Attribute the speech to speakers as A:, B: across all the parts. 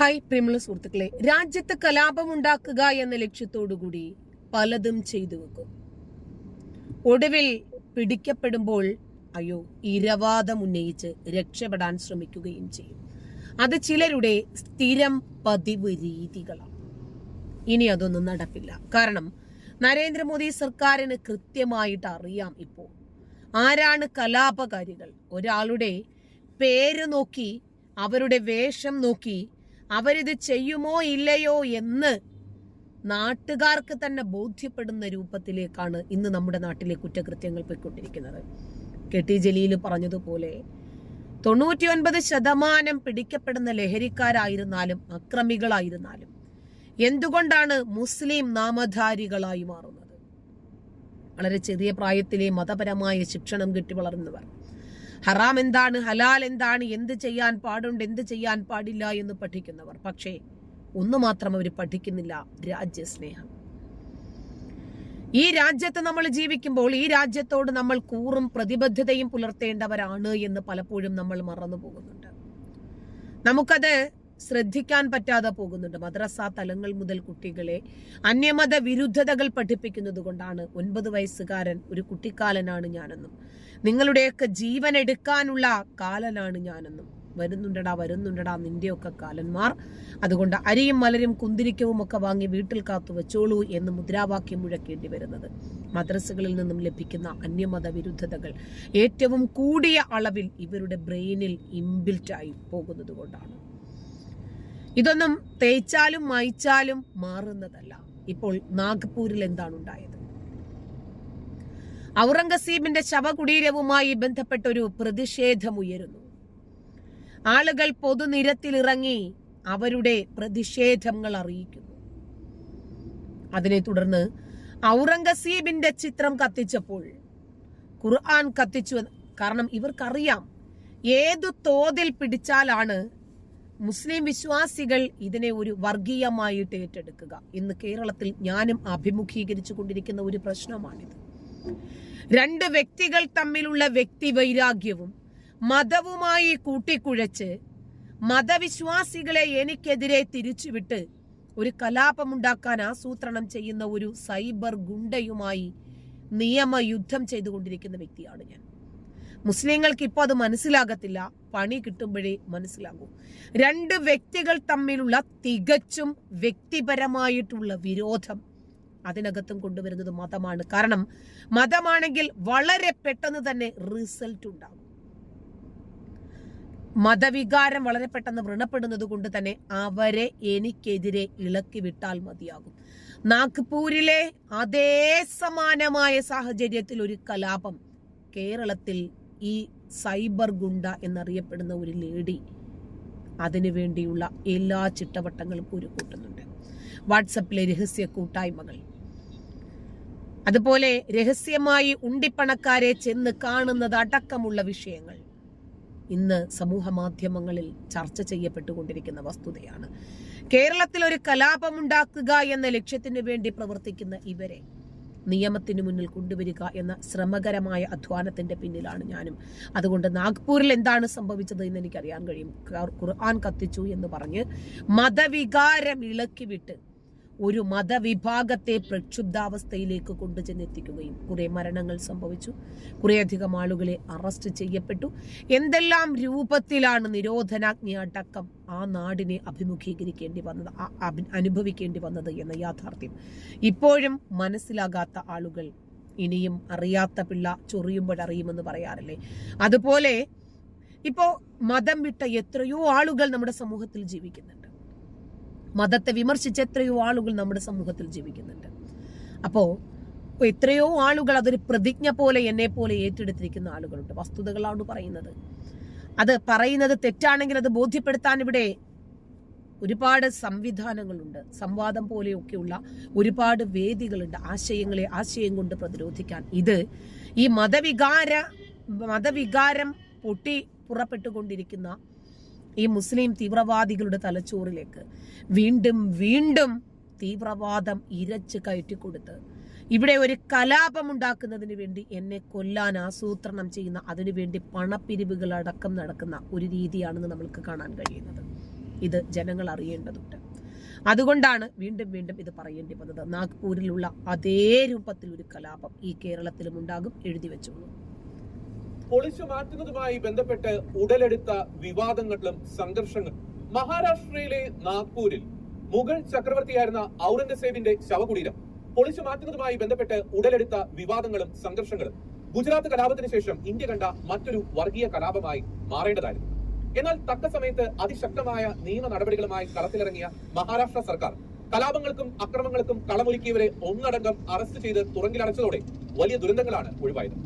A: Hi പ്രിയമുള്ള സുഹൃത്തുക്കളെ. രാജ്യത്ത് കലാപമുണ്ടാക്കുക എന്ന ലക്ഷ്യത്തോടുകൂടി പലതും ചെയ്തു വെക്കും. ഒടുവിൽ പിടിക്കപ്പെടുമ്പോൾ അയ്യോ ഇരവാദം ഉന്നയിച്ച് രക്ഷപ്പെടാൻ ശ്രമിക്കുകയും ചെയ്യും. അത് ചിലരുടെ സ്ഥിരം പതിവ് രീതികളാണ്. ഇനി അതൊന്നും നടപ്പില്ല. കാരണം നരേന്ദ്രമോദി സർക്കാരിന് കൃത്യമായിട്ട് അറിയാം ഇപ്പോൾ. ആരാണ് കലാപകാരികൾ? ഒരാളുടെ പേര് നോക്കി അവരുടെ വേഷം നോക്കി അവരിത് ചെയ്യുമോ ഇല്ലയോ എന്ന് നാട്ടുകാർക്ക് തന്നെ ബോധ്യപ്പെടുന്ന രൂപത്തിലേക്കാണ് ഇന്ന് നമ്മുടെ നാട്ടിലെ കുറ്റകൃത്യങ്ങൾ പോയിക്കൊണ്ടിരിക്കുന്നത്. കെ ടി ജലീൽ പറഞ്ഞതുപോലെ തൊണ്ണൂറ്റിയൊൻപത് ശതമാനം പിടിക്കപ്പെടുന്ന ലഹരിക്കാരായിരുന്നാലും അക്രമികളായിരുന്നാലും എന്തുകൊണ്ടാണ് മുസ്ലിം നാമധാരികളായി മാറുന്നത്? വളരെ ചെറിയ പ്രായത്തിലെ മതപരമായ ശിക്ഷണം കിട്ടി വളർന്നവർ. ഹറാം എന്താണ്? ഹലാൽ എന്താണ്? എന്ത് ചെയ്യാൻ പാടുണ്ട്? എന്ത് ചെയ്യാൻ പാടില്ല എന്ന് പഠിക്കുന്നവർ. പക്ഷേ ഒന്നു മാത്രം അവർ പഠിക്കുന്നില്ല. രാജ്യസ്നേഹം. ഈ രാജ്യത്ത് നമ്മൾ ജീവിക്കുമ്പോൾ ഈ രാജ്യത്തോട് നമ്മൾ കൂറും പ്രതിബദ്ധതയും പുലർത്തേണ്ടവരാണ് എന്ന് പലപ്പോഴും നമ്മൾ മറന്നു പോകുന്നുണ്ട് നമുക്കത് ശ്രദ്ധിക്കാൻ പറ്റാതെ പോകുന്നുണ്ട്. മദ്രസ തലങ്ങൾ മുതൽ കുട്ടികളെ അന്യമത വിരുദ്ധതകൾ പഠിപ്പിക്കുന്നത് കൊണ്ടാണ് ഒൻപത് വയസ്സുകാരൻ ഒരു കുട്ടിക്കാലനാണ് ഞാനെന്നും. നിങ്ങളുടെയൊക്കെ ജീവൻ എടുക്കാനുള്ള കാലനാണ് ഞാനെന്നും. വരുന്നുണ്ടടാ വരുന്നുണ്ടടാ നിന്റെയൊക്കെ കാലന്മാർ. അതുകൊണ്ട് അരിയും മലരും കുന്തിരിക്കവും ഒക്കെ വാങ്ങി വീട്ടിൽ കാത്തു വെച്ചോളൂ എന്ന് മുദ്രാവാക്യം മുഴക്കേണ്ടി വരുന്നത്. മദ്രസകളിൽ നിന്നും ലഭിക്കുന്ന അന്യമത വിരുദ്ധതകൾ ഏറ്റവും കൂടിയ അളവിൽ ഇവരുടെ ബ്രെയിനിൽ ഇംബിൽറ്റായി പോകുന്നത് കൊണ്ടാണ്. ഇതൊന്നും തേച്ചാലും മായ്ച്ചാലും മാറുന്നതല്ല. ഇപ്പോൾ നാഗ്പൂരിൽ എന്താണ് ഉണ്ടായത്? ഔറംഗസീബിന്റെ ശവകുടീരവുമായി ബന്ധപ്പെട്ട ഒരു പ്രതിഷേധം ഉയരുന്നു. ആളുകൾ പൊതുനിരത്തിലിറങ്ങി അവരുടെ പ്രതിഷേധങ്ങൾ അറിയിക്കുന്നു. അതിനെ തുടർന്ന് ഔറംഗസീബിന്റെ ചിത്രം കത്തിച്ചപ്പോൾ ഖുർആൻ കത്തിച്ചു കാരണം ഇവർക്കറിയാം ഏതു തോതിൽ പിടിച്ചാലാണ് മുസ്ലിം വിശ്വാസികൾ ഇതിനെ ഒരു വർഗീയമായിട്ട് ഏറ്റെടുക്കുക. ഇന്ന് കേരളത്തിൽ ഞാനും അഭിമുഖീകരിച്ചു കൊണ്ടിരിക്കുന്ന ഒരു പ്രശ്നമാണിത്. രണ്ട് വ്യക്തികൾ തമ്മിലുള്ള വ്യക്തി വൈരാഗ്യവും മതവുമായി കൂട്ടിക്കുഴച്ച് മതവിശ്വാസികളെ എനിക്കെതിരെ തിരിച്ചുവിട്ട് ഒരു കലാപമുണ്ടാക്കാൻ ആസൂത്രണം ചെയ്യുന്ന ഒരു സൈബർ ഗുണ്ടയുമായി നിയമയുദ്ധം ചെയ്തുകൊണ്ടിരിക്കുന്ന വ്യക്തിയാണ് ഞാൻ. മുസ്ലിങ്ങൾക്ക് ഇപ്പോൾ അത് മനസ്സിലാകത്തില്ല. പണി കിട്ടുമ്പോഴേ മനസ്സിലാകൂ. രണ്ട് വ്യക്തികൾ തമ്മിലുള്ള തികച്ചും വ്യക്തിപരമായിട്ടുള്ള വിരോധം അതിനകത്തും കൊണ്ടുവരുന്നത് മതമാണ്. കാരണം മതമാണെങ്കിൽ വളരെ പെട്ടെന്ന് തന്നെ റിസൾട്ട് ഉണ്ടാകും. മതവികാരം വളരെ പെട്ടെന്ന് വ്രണപ്പെടുന്നത് കൊണ്ട് തന്നെ അവരെ എനിക്കെതിരെ ഇളക്കി വിട്ടാൽ മതിയാകും. നാഗ്പൂരിലെ അതേ സമാനമായ സാഹചര്യത്തിൽ ഒരു കലാപം കേരളത്തിൽ ഈ സൈബർ ഗുണ്ട എന്നറിയപ്പെടുന്ന ഒരു ലേഡി അതിനു വേണ്ടിയുള്ള എല്ലാ ചിട്ടവട്ടങ്ങളും ഒരു കൂട്ടുന്നുണ്ട് വാട്സപ്പിലെ രഹസ്യ കൂട്ടായ്മകൾ. അതുപോലെ രഹസ്യമായി ഉണ്ടിപ്പണക്കാരെ ചെന്ന് കാണുന്നത് അടക്കമുള്ള വിഷയങ്ങൾ. ഇന്ന് സമൂഹ മാധ്യമങ്ങളിൽ ചർച്ച ചെയ്യപ്പെട്ടുകൊണ്ടിരിക്കുന്ന വസ്തുതയാണ്. കേരളത്തിൽ ഒരു കലാപമുണ്ടാക്കുക എന്ന ലക്ഷ്യത്തിന് വേണ്ടി പ്രവർത്തിക്കുന്ന ഇവരെ നിയമത്തിന് മുന്നിൽ കൊണ്ടുവരിക എന്ന ശ്രമകരമായ അധ്വാനത്തിന്റെ പിന്നിലാണ് ഞാനും. അതുകൊണ്ട് നാഗ്പൂരിൽ എന്താണ് സംഭവിച്ചത് എന്ന് എനിക്കറിയാൻ കഴിയും. ഖുർആൻ കത്തിച്ചു എന്ന് പറഞ്ഞ് മതവികാരം ഇളക്കിവിട്ട് ഒരു മതവിഭാഗത്തെ പ്രക്ഷുബ്ധാവസ്ഥയിലേക്ക് കൊണ്ടുചെന്നെത്തിക്കുകയും കുറെ മരണങ്ങൾ സംഭവിച്ചു. കുറേയധികം ആളുകളെ അറസ്റ്റ് ചെയ്യപ്പെട്ടു. എന്തെല്ലാം രൂപത്തിലാണ് നിരോധനാജ്ഞ അടക്കം ആ നാടിനെ അഭിമുഖീകരിക്കേണ്ടി വന്നത് അനുഭവിക്കേണ്ടി വന്നത് എന്ന യാഥാർത്ഥ്യം. ഇപ്പോഴും മനസ്സിലാകാത്ത ആളുകൾ ഇനിയും അറിയാത്ത പിള്ള ചൊറിയുമ്പോഴറിയുമെന്ന് പറയാറില്ലേ? അതുപോലെ ഇപ്പോ മതം വിട്ട എത്രയോ ആളുകൾ നമ്മുടെ സമൂഹത്തിൽ ജീവിക്കുന്നുണ്ട്. മതത്തെ വിമർശിച്ച് എത്രയോ ആളുകൾ നമ്മുടെ സമൂഹത്തിൽ ജീവിക്കുന്നുണ്ട്. അപ്പോൾ എത്രയോ ആളുകൾ അതൊരു പ്രതിജ്ഞ പോലെ എന്നെ പോലെ ഏറ്റെടുത്തിരിക്കുന്ന ആളുകളുണ്ട്. വസ്തുതകളാണ് പറയുന്നത്. അത് പറയുന്നത് തെറ്റാണെങ്കിൽ അത് ബോധ്യപ്പെടുത്താൻ ഇവിടെ ഒരുപാട് സംവിധാനങ്ങളുണ്ട്. സംവാദം പോലെയൊക്കെയുള്ള ഒരുപാട് വേദികളുണ്ട്. ആശയങ്ങളെ ആശയം കൊണ്ട് പ്രതിരോധിക്കാൻ. ഇത് ഈ മതവികാര മതവികാരം പൊട്ടി പുറപ്പെട്ടുകൊണ്ടിരിക്കുന്ന ഈ മുസ്ലിം തീവ്രവാദികളുടെ തലച്ചോറിലേക്ക് വീണ്ടും വീണ്ടും തീവ്രവാദം ഇരച്ച് കയറ്റിക്കൊടുത്ത് ഇവിടെ ഒരു കലാപം ഉണ്ടാക്കുന്നതിന് വേണ്ടി എന്നെ കൊല്ലാൻ ആസൂത്രണം ചെയ്യുന്ന അതിനുവേണ്ടി പണപ്പിരിവുകൾ അടക്കം നടക്കുന്ന ഒരു രീതിയാണെന്ന് നമ്മൾക്ക് കാണാൻ കഴിയുന്നത്. ഇത് ജനങ്ങൾ അറിയേണ്ടതുണ്ട്. അതുകൊണ്ടാണ് വീണ്ടും വീണ്ടും ഇത് പറയേണ്ടി വന്നത്. നാഗ്പൂരിലുള്ള അതേ രൂപത്തിൽ ഒരു കലാപം ഈ കേരളത്തിലും ഉണ്ടാകും എഴുതി വെച്ചോളൂ.
B: പൊളിച്ചു മാറ്റുന്നതുമായി ബന്ധപ്പെട്ട് ഉടലെടുത്ത വിവാദങ്ങളിലും സംഘർഷങ്ങളും മഹാരാഷ്ട്രയിലെ നാഗ്പൂരിൽ മുഗൾ ചക്രവർത്തിയായിരുന്ന ഔറംഗസേബിന്റെ ശവകുടീരം പൊളിച്ചു മാറ്റുന്നതുമായി ബന്ധപ്പെട്ട് ഉടലെടുത്ത വിവാദങ്ങളും സംഘർഷങ്ങളും ഗുജറാത്ത് കലാപത്തിന് ശേഷം ഇന്ത്യ കണ്ട മറ്റൊരു വർഗീയ കലാപമായി മാറേണ്ടതായിരുന്നു. എന്നാൽ തക്ക സമയത്ത് അതിശക്തമായ നിയമ നടപടികളുമായി കളത്തിലിറങ്ങിയ മഹാരാഷ്ട്ര സർക്കാർ കലാപങ്ങൾക്കും അക്രമങ്ങൾക്കും കളമൊരുക്കിയവരെ ഒന്നടങ്കം അറസ്റ്റ് ചെയ്ത് തുറങ്കിലടച്ചതോടെ വലിയ ദുരന്തങ്ങളാണ് ഒഴിവായത്.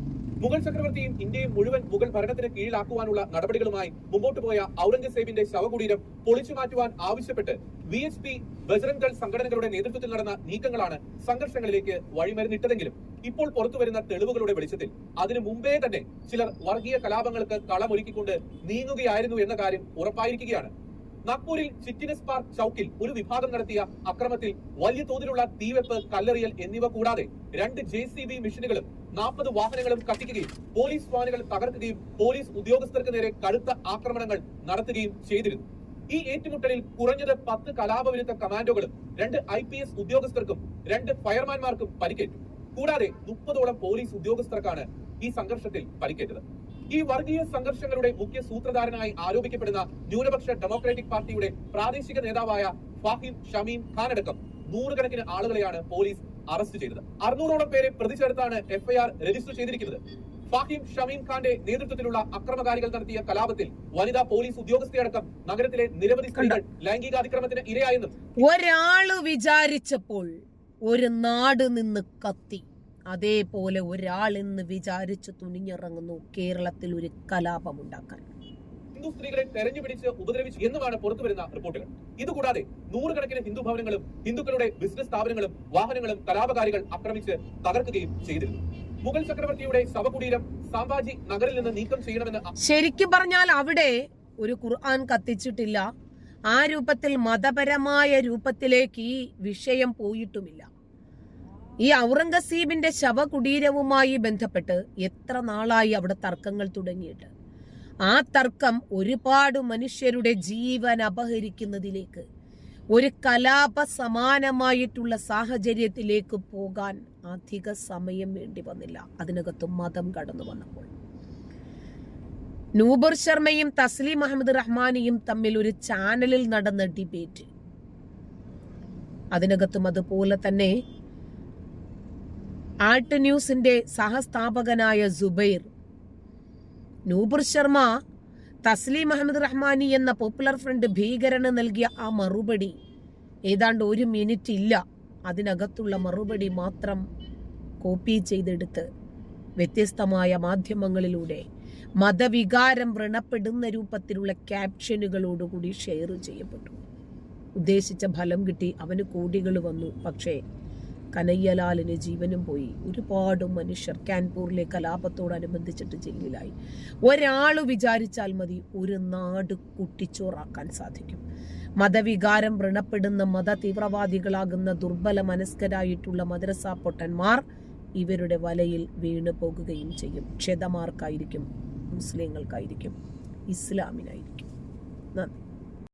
B: മുഗൾ ചക്രവർത്തിയും ഇന്ത്യയും മുഴുവൻ മുഗൾ ഭരണത്തിന് കീഴിലാക്കുവാനുള്ള നടപടികളുമായി മുമ്പോട്ട് പോയ ഔറംഗസേബിന്റെ ശവകുടീരം പൊളിച്ചു മാറ്റുവാൻ ആവശ്യപ്പെട്ട് വി എച്ച് പി ബജറംഗൾ സംഘടനകളുടെ നേതൃത്വത്തിൽ നടന്ന നീക്കങ്ങളാണ് സംഘർഷങ്ങളിലേക്ക് വഴിമരുന്നിട്ടതെങ്കിലും ഇപ്പോൾ പുറത്തുവരുന്ന തെളിവുകളുടെ വെളിച്ചത്തിൽ അതിനു മുമ്പേ തന്നെ ചിലർ വർഗീയ കലാപങ്ങൾക്ക് കളമൊരുക്കിക്കൊണ്ട് നീങ്ങുകയായിരുന്നു എന്ന കാര്യം ഉറപ്പായിരിക്കുകയാണ്. നാഗ്പൂരിൽ ചിറ്റിനസ് പാർക്ക് ചൌക്കിൽ ഒരു വിഭാഗം നടത്തിയ അക്രമത്തിൽ വലിയ തോതിലുള്ള തീവെപ്പ് കല്ലെറിയൽ എന്നിവ കൂടാതെ രണ്ട് ജെ സി ബി മെഷീനുകളും നാൽപ്പത് വാഹനങ്ങളും കത്തിക്കുകയും പോലീസ് വാനുകൾ തകർക്കുകയും പോലീസ് ഉദ്യോഗസ്ഥർക്ക് നേരെ കടുത്ത ആക്രമണങ്ങൾ നടത്തുകയും ചെയ്തിരുന്നു. ഈ ഏറ്റുമുട്ടലിൽ കുറഞ്ഞത് പത്ത് കലാപവിരുദ്ധ കമാൻഡോകളും രണ്ട് ഐ പി എസ് ഉദ്യോഗസ്ഥർക്കും രണ്ട് ഫയർമാൻമാർക്കും പരിക്കേറ്റു. കൂടാതെ മുപ്പതോളം പോലീസ് ഉദ്യോഗസ്ഥർക്കാണ് ഈ സംഘർഷത്തിൽ പരിക്കേറ്റത്. ഈ വർഗീയ സംഘർഷങ്ങളുടെ മുഖ്യ സൂത്രധാരനായി ആരോപിക്കപ്പെടുന്ന ന്യൂനപക്ഷ ഡെമോക്രാറ്റിക് പാർട്ടിയുടെ പ്രാദേശിക നേതാവായ ഫാഹിം ഷമീം ഖാൻ അടക്കം നൂറുകണക്കിന് ആളുകളെയാണ് പോലീസ് അറസ്റ്റ് ചെയ്തത്. അറുന്നൂറോളം പേരെ പ്രതി ചേർത്താണ് എഫ്ഐആർ രജിസ്റ്റർ ചെയ്തിരിക്കുന്നത്. ഫാഹിം ഷമീം ഖാന്റെ നേതൃത്വത്തിലുള്ള അക്രമകാരികൾ നടത്തിയ കലാപത്തിൽ വനിതാ പോലീസ് ഉദ്യോഗസ്ഥയടക്കം നഗരത്തിലെ നിരവധി സ്ത്രീകൾ ലൈംഗികാതിക്രമത്തിന് ഇരയായെന്നും
A: ഒരാൾ വിചാരിച്ചപ്പോൾ ഒരു നാട് നിന്ന് കത്തി. അതേപോലെ ഒരാൾ എന്ന് വിചാരിച്ച് തുനിഞ്ഞിറങ്ങുന്നു കേരളത്തിൽ ഒരു കലാപമുണ്ടാക്കാൻ.
B: ഹിന്ദു സ്ത്രീകളെ തെരഞ്ഞു പിടിച്ച് ഉപദ്രവിച്ചു എന്നുമാണ് പുറത്തു വരുന്ന റിപ്പോർട്ടുകൾ. ഇതുകൂടാതെ നൂറുകണക്കിന് ഹിന്ദു ഭവനങ്ങളും ഹിന്ദുക്കളുടെ ബിസിനസ് സ്ഥാപനങ്ങളും വാഹനങ്ങളും കലാപകാരികൾ ആക്രമിച്ച് തകർക്കുകയും ചെയ്തിരുന്നു. മുഗൾ ചക്രവർത്തിയുടെ ശവകുടീരം സാംബാജി നഗറിൽ നിന്ന് നീക്കം ചെയ്യണമെന്ന്
A: ശരിക്കും പറഞ്ഞാൽ അവിടെ ഒരു ഖുർആൻ കത്തിച്ചിട്ടില്ല. ആ രൂപത്തിൽ മതപരമായ രൂപത്തിലേക്ക് ഈ വിഷയം പോയിട്ടുമില്ല. ഈ ഔറംഗസീബിന്റെ ശവകുടീരവുമായി ബന്ധപ്പെട്ട് എത്ര നാളായി അവിടെ തർക്കങ്ങൾ തുടങ്ങിയിട്ട്? ആ തർക്കം ഒരുപാട് മനുഷ്യരുടെ ജീവൻ അപഹരിക്കുന്നതിലേക്ക് ഒരു കലാപ സമാനമായിട്ടുള്ള സാഹചര്യത്തിലേക്ക് പോകാൻ അധിക സമയം വേണ്ടി വന്നില്ല. അതിനകത്ത് മതം കടന്നു വന്നപ്പോൾ. നൂബർ ശർമ്മയും തസ്ലീം അഹമ്മദ് റഹ്മാനിയും തമ്മിൽ ഒരു ചാനലിൽ നടന്ന ഡിബേറ്റ്. അതിനകത്തും അതുപോലെ തന്നെ ആർട്ട് ന്യൂസിന്റെ സഹസ്ഥാപകനായ സുബൈർ നൂബർ ശർമ്മ തസ്ലീം അഹമ്മദ് റഹ്മാനി എന്ന പോപ്പുലർ ഫ്രണ്ട് ഭീകരന് നൽകിയ ആ മറുപടി. ഏതാണ്ട് ഒരു മിനിറ്റ് ഇല്ല അതിനകത്തുള്ള മറുപടി മാത്രം കോപ്പി ചെയ്തെടുത്ത് വ്യത്യസ്തമായ മാധ്യമങ്ങളിലൂടെ മതവികാരം വ്രണപ്പെടുന്ന രൂപത്തിലുള്ള ക്യാപ്ഷനുകളോടുകൂടി ഷെയർ ചെയ്യപ്പെട്ടു. ഉദ്ദേശിച്ച ഫലം കിട്ടി അവന് കോടികൾ വന്നു. പക്ഷേ കനയ്യലാലിന് ജീവനും പോയി. ഒരുപാട് മനുഷ്യർ കാൻപൂരിലെ കലാപത്തോടനുബന്ധിച്ചിട്ട് ജയിലിലായി. ഒരാൾ വിചാരിച്ചാൽ മതി ഒരു നാട് കുട്ടിച്ചോറാക്കാൻ സാധിക്കും. മതവികാരം വ്രണപ്പെടുന്ന മത തീവ്രവാദികളാകുന്ന ദുർബല മനസ്കരായിട്ടുള്ള മദ്രസ പൊട്ടന്മാർ ഇവരുടെ വലയിൽ വീണു പോകുകയും ചെയ്യും. ക്ഷതമാർക്കായിരിക്കും മുസ്ലിങ്ങൾക്കായിരിക്കും ഇസ്ലാമിനായിരിക്കും. നന്ദി.